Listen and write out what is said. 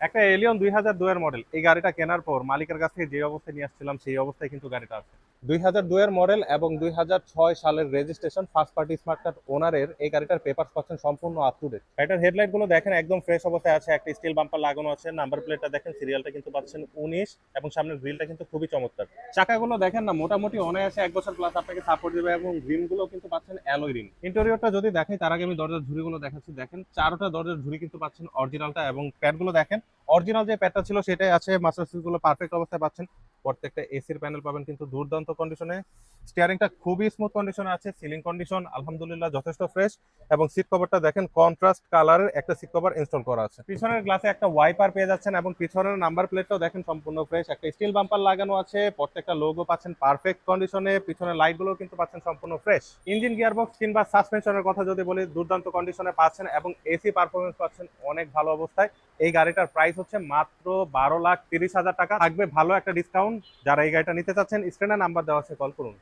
একটা এলিয়ন দুই হাজার দুয়ের মডেল এই গাড়িটা কেনার পর মালিকের কাছ থেকে যে অবস্থায় নিয়ে আসছিলাম, সেই অবস্থায় কিন্তু গাড়িটা আছে। দুই হাজার দুয়ের মডেল এবং দুই হাজার ছয় সালের registration first party smart card ওনারের এই গাড়িটার পেপার পাচ্ছেন সম্পূর্ণ আপ টু ডেট গাড়িটার হেডলাইটগুলো দেখেন একদম ফ্রেশ অবস্থায় আছে একটা স্টিল বাম্পার লাগানো আছে নাম্বার প্লেটটা দেখেন সিরিয়ালটা কিন্তু পাচ্ছেন উনিশ এবং সামনের গ্রিলটা কিন্তু খুবই চমৎকার। চাকাগুলো দেখেন না মোটামুটি অনায়াসে এক বছর প্লাস আপনাকে সাপোর্ট দেবে এবং রিমগুলো কিন্তু পাচ্ছেন অ্যালোয় রিম ইন্টেরিয়রটা যদি দেখাই তার আগে আমি দরজার ঝুড়িগুলো দেখাচ্ছি। দেখেন চারোটা দরজার ঝুড়ি কিন্তু পাচ্ছেন অরিজিনালটা এবং প্যাডগুলো দেখেন। অরিজিনাল যে প্যাডটা ছিল সেটাই আছে মাস্টার সুইচগুলো পারফেক্ট অবস্থায় পাচ্ছেন। প্রত্যেকটা এসির প্যানেল পাবেন কিন্তু দুর্দান্ত কন্ডিশনে স্টিয়ারিংটা খুবই স্মুথ কন্ডিশনে আছে সিলিং কন্ডিশন আলহামদুলিল্লাহ যথেষ্ট ফ্রেশ এবং সিট কভারটা দেখেন কন্ট্রাস্ট কালারের একটা সিট কভার ইনস্টল করা আছে। পিছনের গ্লাসে একটা ওয়াইপার পেয়ে যাচ্ছেন এবং পিছনের নাম্বার প্লেটটাও দেখেন সম্পূর্ণ ফ্রেশ একটা স্টিল বাম্পার লাগানো আছে, প্রত্যেকটা লোগো পাচ্ছেন পারফেক্ট কন্ডিশনে পিছনের লাইটগুলো কিন্তু পাচ্ছেন সম্পূর্ণ ফ্রেশ ইঞ্জিন গিয়ারবক্স কিংবা সাসপেনশনের কথা যদি বলি, দুর্দান্ত কন্ডিশনে পাচ্ছেন এবং এসি পারফরমেন্স পাচ্ছেন অনেক ভালো অবস্থায়। এই গাড়িটার প্রাইস হচ্ছে মাত্র বারো লাখ তিরিশ হাজার টাকা। থাকবে ভালো একটা ডিসকাউন্ট যারা এই গাড়িটা নিতে চাচ্ছেন স্ক্রিনে নাম্বার দেওয়া আছে কল করুন।